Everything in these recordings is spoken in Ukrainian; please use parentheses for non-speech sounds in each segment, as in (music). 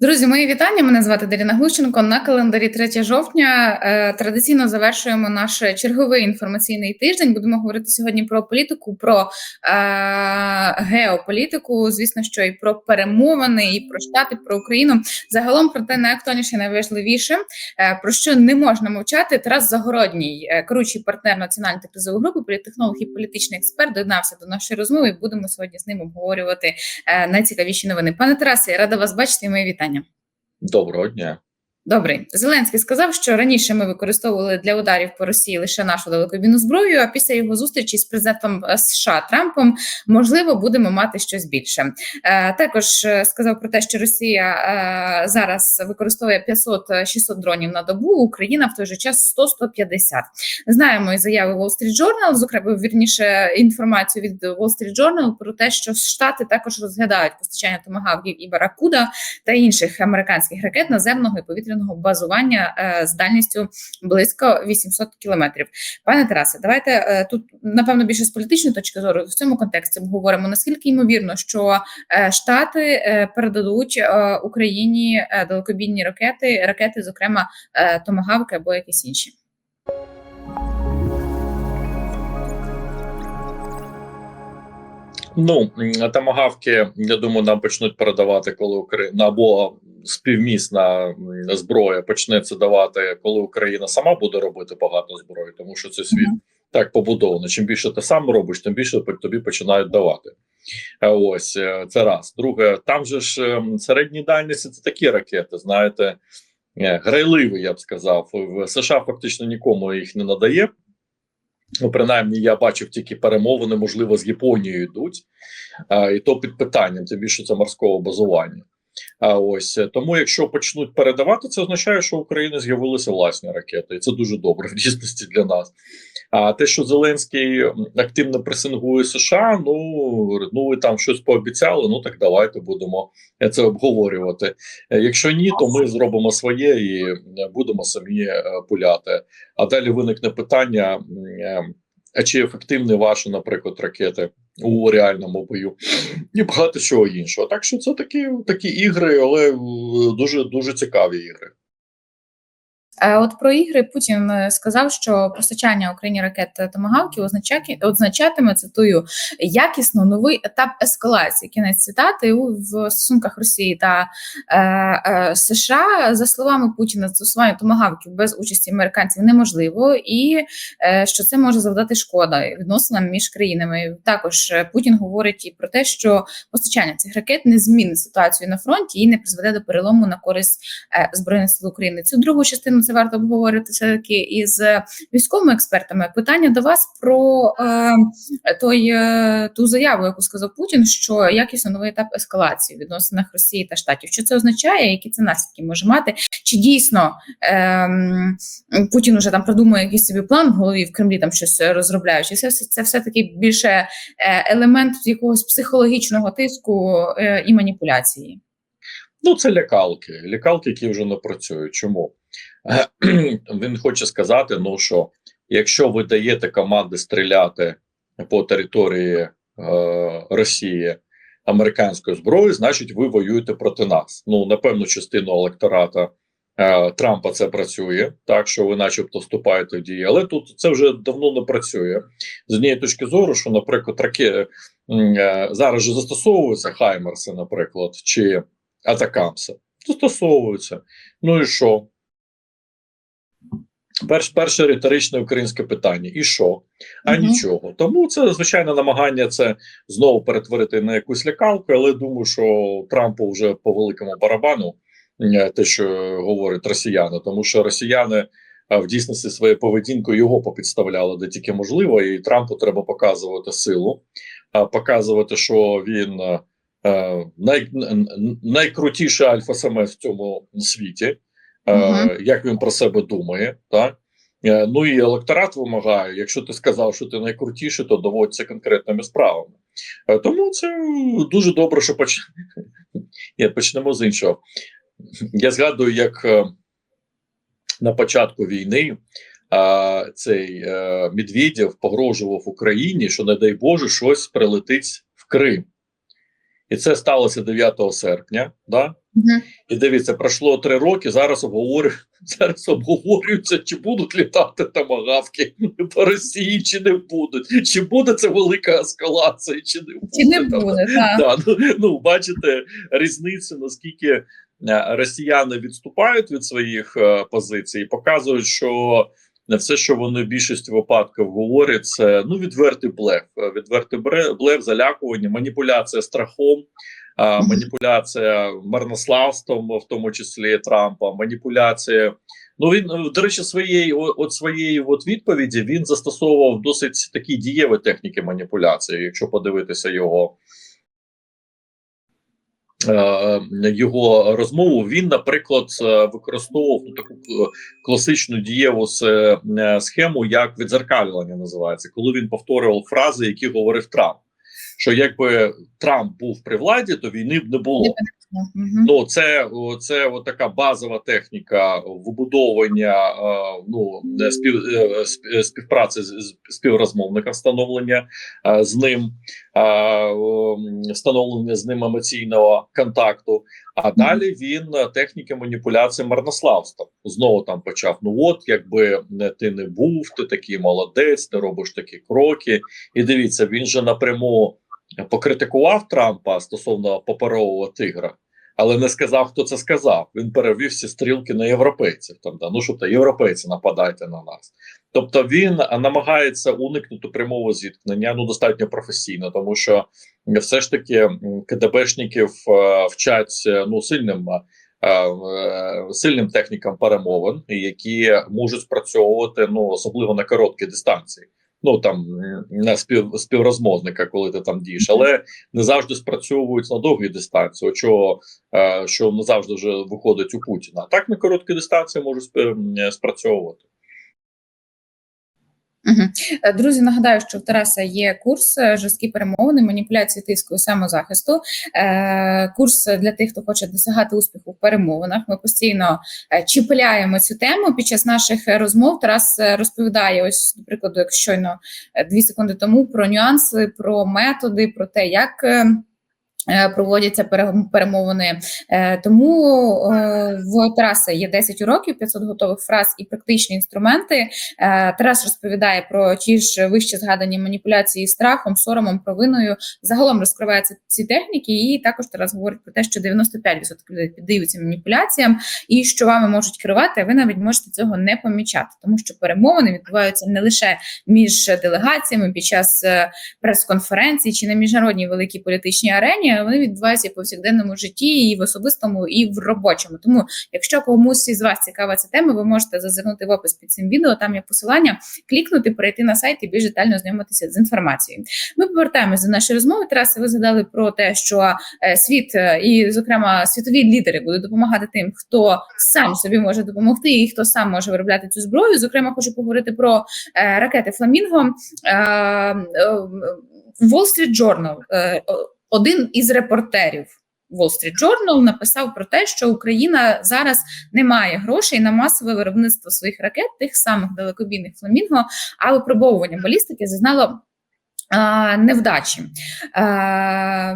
Друзі, мої вітання. Мене звати Даріна Глущенко. На календарі 3 жовтня е, традиційно завершуємо наш черговий інформаційний тиждень. Будемо говорити сьогодні про політику, про е, геополітику. Звісно, що і про перемовини, і про штати, про Україну. Загалом про те найактуальніше, найважливіше, е, про що не можна мовчати. Тарас Загородній, е, керуючий партнер національної теплової групи, політтехнолог і політичний експерт, доєднався до нашої розмови. Будемо сьогодні з ним обговорювати найцікавіші новини. Пане Тарасе, я рада вас бачити. і Мої вітання. Доброго дня. Добре, Зеленський сказав, що раніше ми використовували для ударів по Росії лише нашу далекобійну зброю. А після його зустрічі з президентом США Трампом можливо будемо мати щось більше. Е, також е, сказав про те, що Росія е, зараз використовує 500-600 дронів на добу. Україна в той же час 100-150. Знаємо і заяви Wall Street Journal, зокрема вірніше інформацію від Wall Street Journal про те, що Штати також розглядають постачання томагавків і баракуда та інших американських ракет наземного і повітряного базування е, з дальністю близько 800 кілометрів. Пане Тарасе, давайте е, тут напевно більше з політичної точки зору в цьому контексті ми говоримо. Наскільки ймовірно, що е, Штати передадуть Україні далекобійні ракети, ракети, зокрема томагавки або якісь інші? Ну тамагавки, я думаю, нам почнуть передавати, коли Україна або співмісна зброя почне це давати, коли Україна сама буде робити багато зброї, тому що це світ Мгм. так побудовано. Чим більше ти сам робиш, тим більше тобі починають давати. Е, Ось е, це раз. Друге, там же ж ем, середні дальності це такі ракети, знаєте, е, грайливі, я б сказав. В США фактично нікому їх не надає. Ну, принаймні, я бачив тільки перемовини, можливо, з Японією йдуть, а, і то під питанням, тим більше це морського базування. А ось е, тому, якщо почнуть передавати, це означає, що в Україні з'явилися власні ракети, і це дуже добре в дійсності для нас. А те, що Зеленський активно пресингує США, ну ну ви там щось пообіцяли. Ну так давайте будемо е, це обговорювати. Е, Якщо ні, то ми зробимо своє і будемо самі е, пуляти. А далі виникне питання: а чи ефективні ваші, наприклад, ракети у реальному бою, і багато чого іншого. Так що це такі, такі ігри, але дуже дуже цікаві ігри. Е, От про ігри Путін е, сказав, що постачання Україні ракет томагавків означає означатиме цитую якісно новий етап ескалації. Кінець цитати в стосунках Росії та е, е, США за словами Путіна, застосування томагавків без участі американців неможливо, і е, що це може завдати шкода відносинам між країнами. Також е, Путін говорить і про те, що постачання цих ракет не змінить ситуацію на фронті і не призведе до перелому на користь е, збройних сил України. Цю другу частину це варто обговорити все таки із е, військовими експертами. Питання до вас про е, той е, ту заяву, яку сказав Путін, що якісно новий етап ескалації в відносинах Росії та Штатів. Що це означає? Які це наслідки може мати? Чи дійсно е, Путін уже там продумує якийсь собі план в голові в Кремлі, там щось розробляє? Чи це, це все таки більше елемент якогось психологічного тиску е, і маніпуляції? Ну, це лякалки. Лякалки, які вже не працюють. Чому? Е, (clears throat) Він хоче сказати: ну що якщо ви даєте команди стріляти по території е, Росії американською зброєю, значить ви воюєте проти нас. Ну, на певну частину електората е, Трампа це працює, так що ви, начебто, вступаєте в дії. Але тут це вже давно не працює. З однієї точки зору, що, наприклад, раке, е, зараз же застосовуються Хаймерси, наприклад, чи Атакамси. Застосовуються. Ну і що? Перш, перше риторичне українське питання: і що? А Мгм. нічого. Тому це звичайне намагання це знову перетворити на якусь лякалку, але думаю, що Трампу вже по великому барабану те, що говорять росіяни, тому що росіяни в дійсності своєю поведінкою його попідставляли де тільки можливо, і Трампу треба показувати силу, показувати, що він. най, найкрутіший альфа-самець в цьому світі, е, як він про себе думає. Так? Е, ну і електорат вимагає: якщо ти сказав, що ти найкрутіший, то доводиться конкретними справами. Е, тому це дуже добре, що поч... (laughs) Ні, почнемо з іншого. Я згадую, як е, на початку війни. А цей е, Медведєв погрожував Україні, що, не дай Боже, щось прилетить в Крим. І це сталося 9 серпня. Да? Мгм. І дивіться, пройшло три роки. Зараз обговорю, (laughs) зараз обговорюється, чи будуть літати тамагавки по Росії, чи не будуть. Чи буде це велика ескалація, чи не буде. Чи не буде? Так. Да, ну, ну, бачите різницю, наскільки е, росіяни відступають від своїх е, позицій, показують, що не все, що вони в більшості випадків говорять, це ну відвертий блеф, Е, відвертий блеф, залякування, маніпуляція страхом. а, Маніпуляція марнославством, в тому числі Трампа, маніпуляція. Ну він е, до речі, своєї от своєї от відповіді він застосовував досить такі дієві техніки маніпуляції, якщо подивитися його його розмову. Він, наприклад, е, використовував ну, таку е, класичну дієву е, схему, як відзеркалювання називається, коли він повторював фрази, які говорив Трамп. Що якби Трамп був при владі, то війни б не було. Ну, це, це от така базова техніка вибудовування ну, спів, е, е, співпраці з, співрозмовника, встановлення з ним, встановлення з ним емоційного контакту. А далі він техніки маніпуляції марнославством. Знову там почав: ну от, якби ти не був, ти такий молодець, ти робиш такі кроки. І дивіться, він же напряму покритикував Трампа стосовно паперового тигра, але не сказав, хто це сказав. Він перевів всі стрілки на європейців. Там, да, ну що то європейці нападайте на нас. Тобто він намагається уникнути прямого зіткнення, ну достатньо професійно, тому що все ж таки КДБшників е, вчать е, ну сильним. е, Сильним технікам перемовин, які можуть спрацьовувати ну особливо на короткі дистанції ну там на спів, співрозмовника, коли ти там дієш, але не завжди спрацьовують на довгій дистанції, що, е, що не завжди вже виходить у Путіна. Так на короткі дистанції можуть спрацьовувати. Е, Друзі, нагадаю, що в Тараса є курс е, жорсткі перемовини, маніпуляції тиску і самозахисту. Е, Курс для тих, хто хоче досягати успіху в перемовинах. Ми постійно чіпляємо цю тему під час наших розмов. Тарас розповідає, ось, до прикладу, як щойно дві секунди тому, про нюанси, про методи, про те, як. Е, Проводяться перемовини, Е, тому е, в Тараса є 10 уроків, 500 готових фраз і практичні інструменти. Тарас розповідає про ті ж вище згадані маніпуляції страхом, соромом, провиною. Загалом розкриваються ці техніки, і також Тарас говорить про те, що 95% людей піддаються маніпуляціям, і що вами можуть керувати, ви навіть можете цього не помічати, тому що перемовини відбуваються не лише між делегаціями під час прес-конференцій чи на міжнародній великій політичній арені. Вони відбуваються і в повсякденному житті, і в особистому, і в робочому. Тому, якщо комусь із вас цікава ця тема, ви можете зазирнути в опис під цим відео. Там є посилання, клікнути, перейти на сайт і більш детально знайомитися з інформацією. Ми повертаємося до нашої розмови. Тарасе, ви згадали про те, що е, світ е, і, зокрема, світові лідери будуть допомагати тим, хто сам собі може допомогти, і хто сам може виробляти цю зброю. Зокрема, хочу поговорити про е, ракети Фламінго. Wall Street Journal, один із репортерів Wall Street Journal написав про те, що Україна зараз не має грошей на масове виробництво своїх ракет, тих самих далекобійних фламінго, а випробовування балістики зазнало невдачі. А,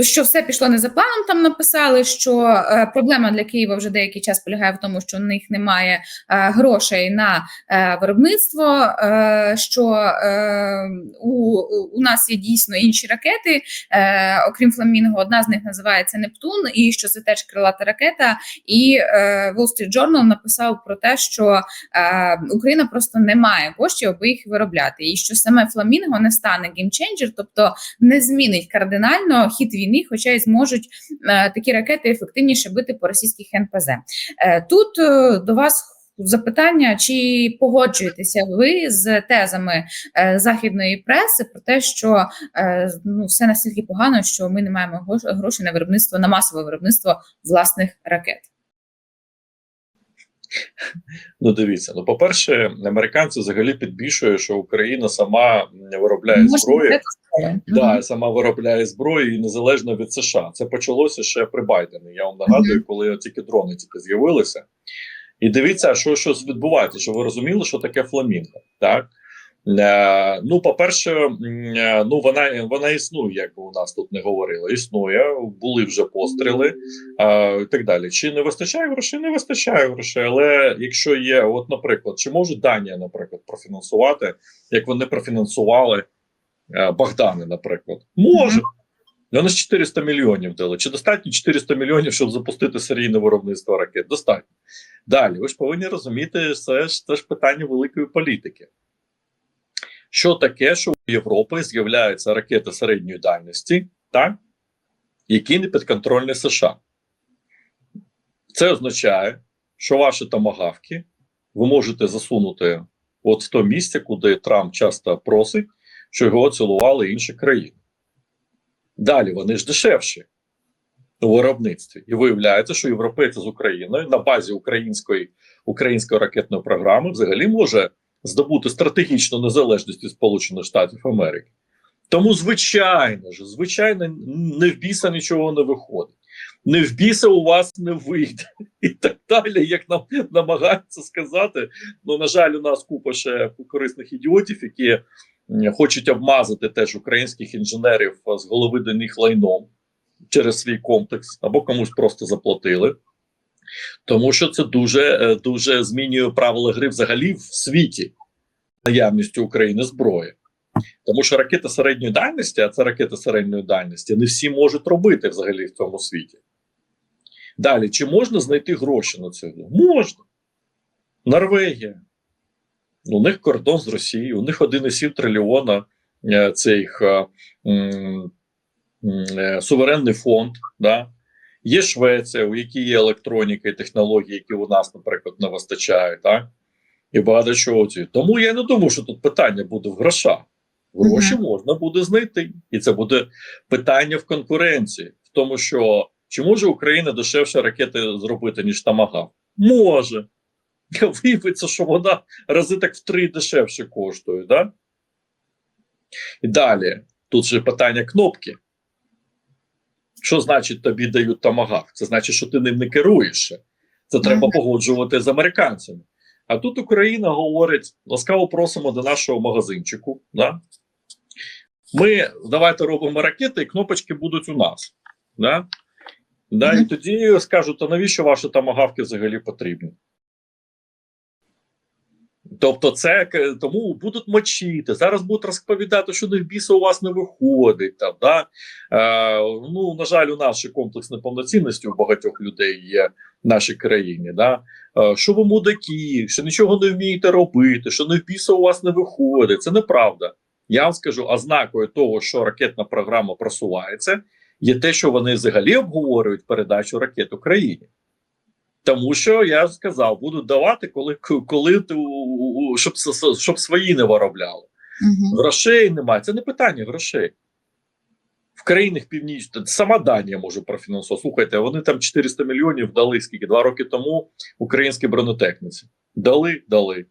що все пішло не за планом, там написали, що е, проблема для Києва вже деякий час полягає в тому, що в них немає е, грошей на е, виробництво, е, що е, у, у нас є дійсно інші ракети, е, окрім Фламінго, одна з них називається Нептун, і що це теж крилата ракета. І е, Wall Street Journal написав про те, що е, Україна просто не має коштів, аби їх виробляти, і що саме Фламінго не стане геймченджер, тобто не змінить кардинально хід війни, хоча й зможуть е, такі ракети ефективніше бити по російських НПЗ. Е, тут е, до вас. Запитання, чи погоджуєтеся ви з тезами е, західної преси про те, що е, ну все настільки погано, що ми не маємо грош- грошей на виробництво на масове виробництво власних ракет? Ну, дивіться, ну по-перше, американці взагалі підбільшує, що Україна сама виробляє Можна зброю. Да, сама виробляє зброю і незалежно від США. Це почалося ще при Байдені. Я вам нагадую, коли тільки дрони тільки з'явилися. І дивіться, що щось відбувається, що ви розуміли, що таке фламінго. Так ну, по-перше, е, ну вона вона існує, як би у нас тут не говорили. Існує, були вже постріли е, і так далі. Чи не вистачає грошей? Не вистачає грошей. Але якщо є, от, наприклад, чи може Данія, наприклад, профінансувати, як вони профінансували е, Богдани, наприклад, може. Вони ж 400 мільйонів дали. Чи достатньо 400 мільйонів, щоб запустити серійне виробництво ракет? Достатньо. Далі, ви ж повинні розуміти, це ж, це ж питання великої політики. Що таке, що у Європи з'являються ракети середньої дальності, так, які не підконтрольні США? Це означає, що ваші томагавки ви можете засунути от в то місце, куди Трамп часто просить, що його цілували інші країни. Далі вони ж дешевші у виробництві. І виявляється, що європейці з Україною на базі української, української ракетної програми взагалі може здобути стратегічну незалежність від Сполучених Штатів Америки. Тому, звичайно ж, звичайно, не в біса нічого не виходить. Не в біса у вас не вийде. І так далі, як нам намагаються сказати. Ну, на жаль, у нас купа ще корисних ідіотів, які хочуть обмазати теж українських інженерів з голови до них лайном через свій комплекс, або комусь просто заплатили. Тому що це дуже, е, дуже змінює правила гри взагалі в світі наявністю України зброї. Тому що ракети середньої дальності, а це ракети середньої дальності, не всі можуть робити взагалі в цьому світі. Далі, чи можна знайти гроші на це? Можна. Норвегія. У них кордон з Росією, у них 1,7 трильйона е, цих е, суверенний фонд. Да? Є Швеція, у якій є електроніка і технології, які у нас, наприклад, не вистачає, так? І багато чого. ці. Тому я не думаю, що тут питання буде в грошах. Гроші можна буде знайти. І це буде питання в конкуренції, в тому, що чи може Україна дешевше ракети зробити, ніж Тамагав? Може. (laughs) Виявиться, що вона рази так в три дешевше коштує, да? І далі, тут же питання кнопки. Що значить тобі дають тамагав? Це значить, що ти ним не керуєш. Це треба погоджувати з американцями. А тут Україна говорить: ласкаво просимо до нашого магазинчику. Да? Ми давайте робимо ракети, і кнопочки будуть у нас. Да? Да, І тоді скажуть: а навіщо ваші тамагавки взагалі потрібні? Тобто, це к- тому будуть мочити. Зараз будуть розповідати, що не в біса у вас не виходить. Там, да? е, ну, на жаль, у нас ще комплекс неповноцінності у багатьох людей є в нашій країні. Да? Е, що ви мудаки, що нічого не вмієте робити, що не в біса у вас не виходить. Це неправда. Я вам скажу, ознакою того, що ракетна програма просувається, є те, що вони взагалі обговорюють передачу ракет Україні. Тому що я сказав, будуть давати, коли коли щоб, щоб свої не виробляли. Мгм. Грошей немає. Це не питання грошей. В країнах північних сама Данія може профінансувати. Слухайте, вони там 400 мільйонів дали скільки два роки тому українській бронетехніці. Дали, дали.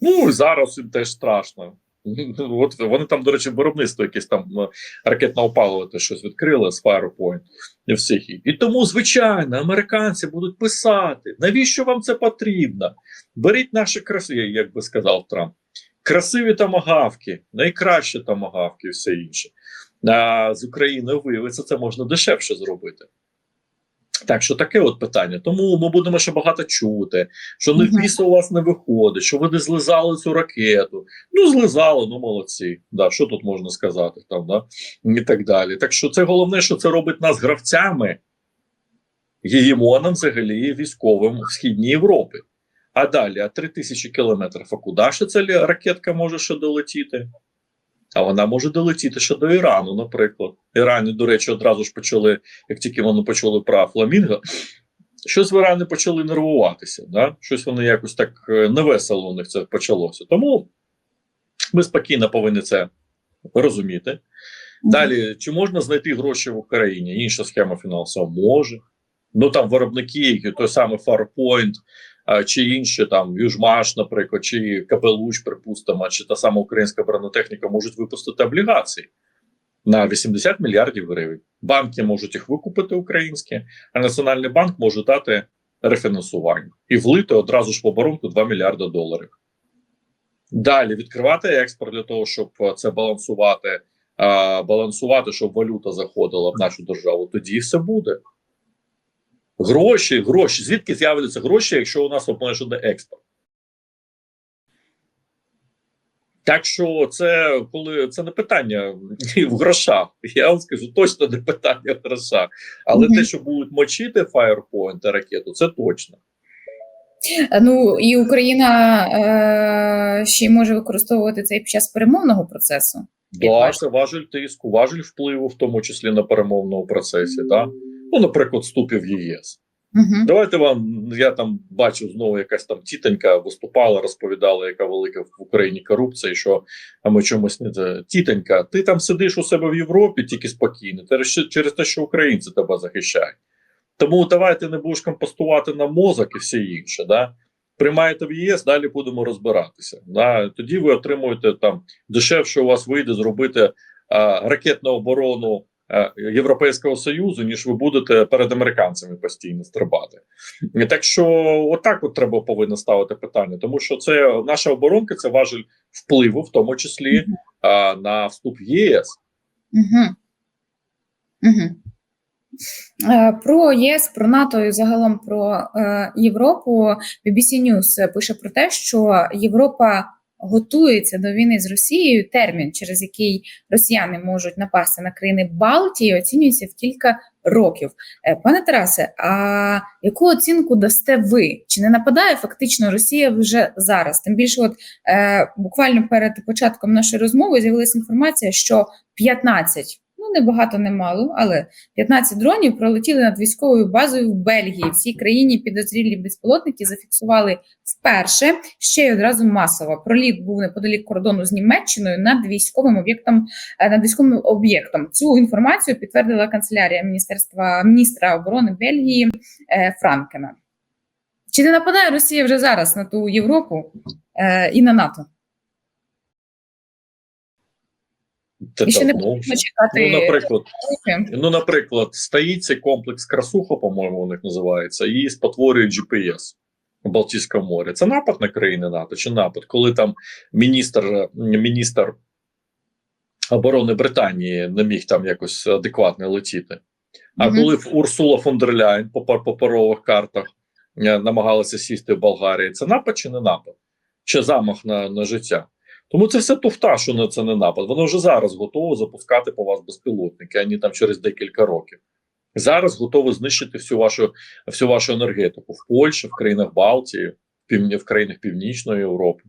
Ну і зараз їм теж страшно. (laughs) От вони там, до речі, виробництво якесь там е, ракетного палива те щось відкрили з Firepoint і всіх. І тому, звичайно, американці будуть писати, навіщо вам це потрібно? Беріть наші красиві, як би сказав Трамп, красиві тамагавки, найкращі тамагавки і все інше. А з Україною виявиться, це можна дешевше зробити. Так що таке от питання. Тому ми будемо ще багато чути, що не в Мгм. біса у вас не виходить, що ви не злизали цю ракету. Ну, злизали, ну молодці. Да, що тут можна сказати? Там, да? І так далі. Так що це головне, що це робить нас гравцями, гегемоном взагалі військовим в Східній Європі. А далі, а 3000 кілометрів, а куди ще ця ракетка може ще долетіти? А вона може долетіти ще до Ірану, наприклад. Ірані, до речі, одразу ж почали, як тільки вони почули про фламінго, щось в Ірані почали нервуватися. Да? Щось вони якось так е, невесело у них це почалося. Тому ми спокійно повинні це розуміти. Далі, чи можна знайти гроші в Україні? Інша схема фінансова може. Ну там виробники, які той самий Farpoint, чи інші там Южмаш, наприклад, чи Капелуч, припустимо, чи та сама українська бронетехніка можуть випустити облігації на 80 мільярдів гривень. Банки можуть їх викупити українські, а Національний банк може дати рефінансування і влити одразу ж в оборонку 2 мільярди доларів. Далі відкривати експорт для того, щоб е, це балансувати, балансувати, щоб валюта заходила в нашу державу. Тоді все буде. Гроші, гроші. Звідки з'являться гроші, якщо у нас обмежений експорт? Так що це коли це не питання в грошах. Я вам скажу точно не питання в грошах. Але Мгм. те, що будуть мочити Firepoint та ракету, це точно. Ну і Україна е, ще й може використовувати це під час перемовного процесу. Як Да, це важель тиску, важель впливу, в тому числі на перемовному процесі. Да? Ну, наприклад, вступів в ЄС. Угу. Давайте вам я там бачу знову якась там тітонька виступала, розповідала, яка велика в Україні корупція, і що а ми чомусь не це. Тітонька, ти там сидиш у себе в Європі тільки спокійно, через те, що українці тебе захищають. Тому давайте не будеш компостувати на мозок і все інше. Да? Приймаєте в ЄС, далі будемо розбиратися. Да? Тоді ви отримуєте там дешевше у вас вийде зробити а, ракетну оборону Європейського Союзу, ніж ви будете перед американцями постійно стрибати. І Так що, отак от треба повинно ставити питання, тому що це наша оборонка, це важель впливу, в тому числі а, на вступ в ЄС. Угу. Угу. Про ЄС, про НАТО і загалом про е, Європу BBC News пише про те, що Європа готується до війни з Росією. Термін, через який росіяни можуть напасти на країни Балтії, оцінюється в кілька років. Е, Пане Тарасе, а яку оцінку дасте ви? Чи не нападає фактично Росія вже зараз? Тим більше, от е, буквально перед початком нашої розмови з'явилася інформація, що 15, ну не багато, не мало, але 15 дронів пролетіли над військовою базою в Бельгії. В цій країні підозрілі безпілотники зафіксували вперше ще й одразу масово. Проліт був неподалік кордону з Німеччиною над військовим об'єктом е, над військовим об'єктом. Цю інформацію підтвердила канцелярія міністерства міністра оборони Бельгії е, Франкена. Чи не нападає Росія вже зараз на ту Європу е, і на НАТО? Це І ще не потрібно чекати Ну, наприклад, ну, наприклад, стоїть цей комплекс Красуха, по-моєму, у них називається, і спотворює GPS у Балтійському морі. Це напад на країни НАТО чи напад, коли там міністр, міністр оборони Британії не міг там якось адекватно летіти. А Мгм. коли в Урсула фон дер Ляйн по паперових картах е, намагалася сісти в Болгарії, це напад чи не напад? Чи замах на, на життя? Тому це все туфта, що не це не напад. Воно вже зараз готово запускати по вас безпілотники, а не там через декілька років. Зараз готове знищити всю вашу всю вашу енергетику в Польщі, в країнах Балтії, в країнах Північної Європи.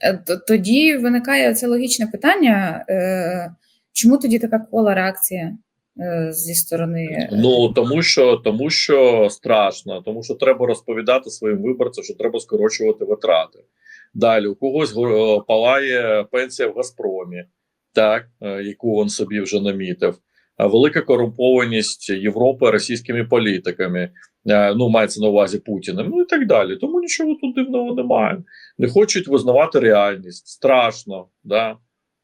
Е, Тоді виникає це логічне питання. е, Чому тоді така кола реакція е, зі сторони? Ну тому що тому що страшно, тому що треба розповідати своїм виборцям, що треба скорочувати витрати. Далі у когось го- палає пенсія в Газпромі, так е, яку він собі вже намітив. Велика корумпованість Європи російськими політиками. е, Ну, мається на увазі Путіним, ну і так далі. Тому нічого тут дивного немає. Не хочуть визнавати реальність. Страшно, да.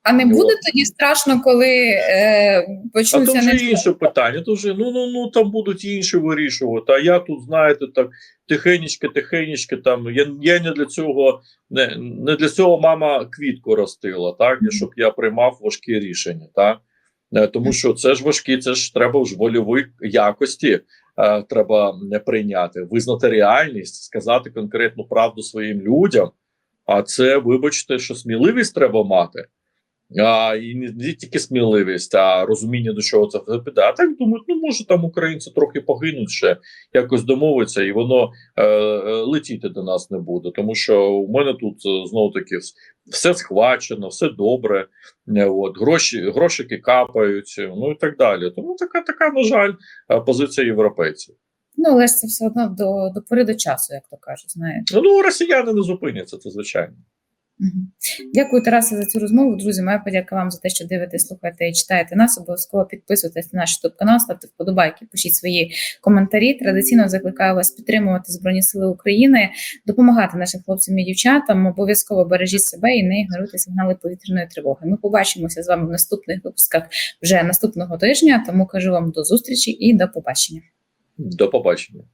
А не буде тоді страшно, коли е, А то почнуться вже не інше питання. То вже ну ну ну там будуть інші вирішувати. А я тут, знаєте, так тихенечки, тихенечки, там я, я не для цього не, не для цього мама квітку ростила, так Мгм. щоб я приймав важкі рішення, так Е, тому що це ж важкі, це ж треба ж вольові якості. е, Треба не прийняти, визнати реальність, сказати конкретну правду своїм людям. А це, вибачте, що сміливість треба мати. А, і не, не тільки сміливість, а розуміння, до чого це все піде. А так думають, ну може там українці трохи погинуть ще, якось домовиться, і воно е, е, летіти до нас не буде. Тому що у мене тут знову таки все схвачено, все добре. е, От гроші, грошики капають, ну і так далі. Тому така, така, на жаль, е, позиція європейців. ну, але ж це все одно до, до пори до часу, як то кажуть. Знаєте. Ну, росіяни не зупиняться, це звичайно. Дякую, Тарасе, за цю розмову. Друзі, моя подяка вам за те, що дивитесь, слухаєте і читаєте нас. Обов'язково підписуйтесь на наш youtube канал, ставте вподобайки, пишіть свої коментарі. Традиційно закликаю вас підтримувати Збройні Сили України, допомагати нашим хлопцям і дівчатам. Обов'язково бережіть себе і не ігноруйте сигнали повітряної тривоги. Ми побачимося з вами в наступних випусках вже наступного тижня. Тому кажу вам до зустрічі і до побачення. До побачення.